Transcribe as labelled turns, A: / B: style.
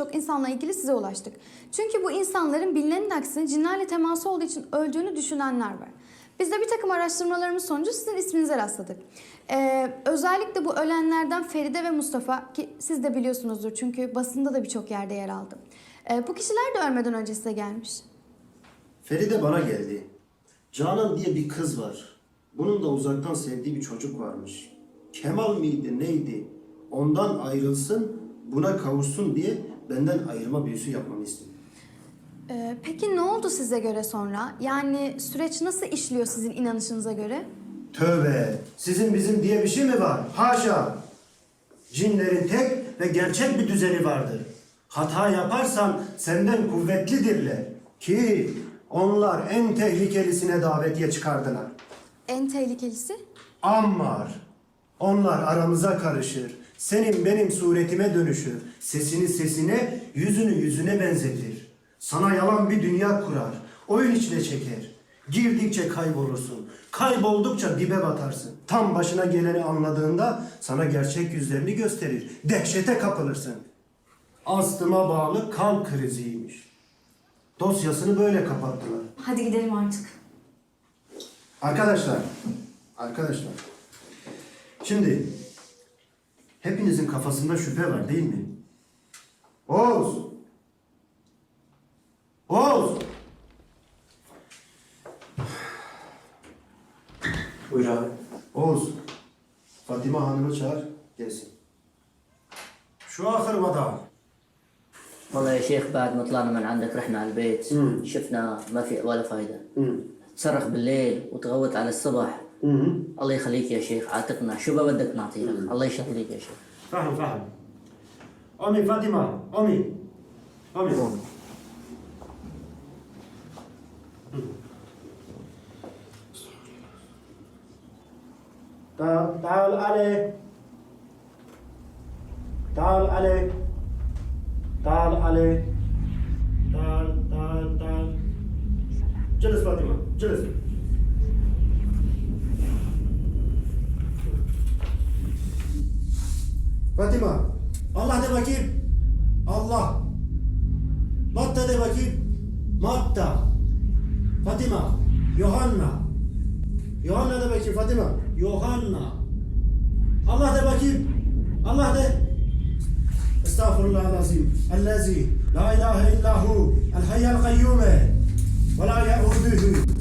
A: birçok insanla ilgili size ulaştık. Çünkü bu insanların bilinenin aksine cinlerle teması olduğu için öldüğünü düşünenler var. Biz de bir takım araştırmalarımız sonucu sizin isminize rastladık. Ee, özellikle bu ölenlerden Feride ve Mustafa ki siz de biliyorsunuzdur çünkü basında da birçok yerde yer aldı. Ee, bu kişiler de ölmeden önce size gelmiş.
B: Feride bana geldi. Canan diye bir kız var. Bunun da uzaktan sevdiği bir çocuk varmış. Kemal miydi neydi? Ondan ayrılsın, buna kavuşsun diye benden ayırma büyüsü yapmamı istedi.
A: Ee, peki ne oldu size göre sonra? Yani süreç nasıl işliyor sizin inanışınıza göre?
B: Tövbe! Sizin bizim diye bir şey mi var? Haşa! Cinlerin tek ve gerçek bir düzeni vardır. Hata yaparsan senden kuvvetlidirler. Ki onlar en tehlikelisine davetiye çıkardılar.
A: En tehlikelisi?
B: Ammar. Onlar aramıza karışır. Senin benim suretime dönüşür. Sesini sesine, yüzünü yüzüne benzetir. Sana yalan bir dünya kurar. Oyun içine çeker. Girdikçe kaybolursun. Kayboldukça dibe batarsın. Tam başına geleni anladığında sana gerçek yüzlerini gösterir. Dehşete kapılırsın. Astıma bağlı kan kriziymiş. Dosyasını böyle kapattılar.
A: Hadi gidelim artık.
B: Arkadaşlar, arkadaşlar. Şimdi hepinizin kafasında şüphe var değil mi? Oğuz. Oğuz.
C: Buyur abi.
B: Oğuz. Fatima Hanım'ı çağır, gelsin. Şu ahır vada.
D: والله يا شيخ بعد ما طلعنا من عندك رحنا على البيت
B: مم.
D: شفنا ما في ولا فايدة
B: Hı.
D: تصرخ بالليل وتغوت على الصبح. الله يخليك يا شيخ عاتقنا شو بدك نعطيك الله يشغليك يا شيخ.
B: Fahim, fahim. Amin Fatima, amin. Amin. تعال تعال علي. تعال علي. تعال علي. تعال تعال تعال. جلس فاطمة جلس. Fatima, Allah de bakayım. Allah. Matta de bakayım. Matta. Fatima. Yohanna. Yohanna de bakayım Fatima. Yohanna. Allah de bakayım. Allah de. Estağfurullahal-azim. Ellezî la ilahe illahu el hayyel kayyume ve la ye'uduhu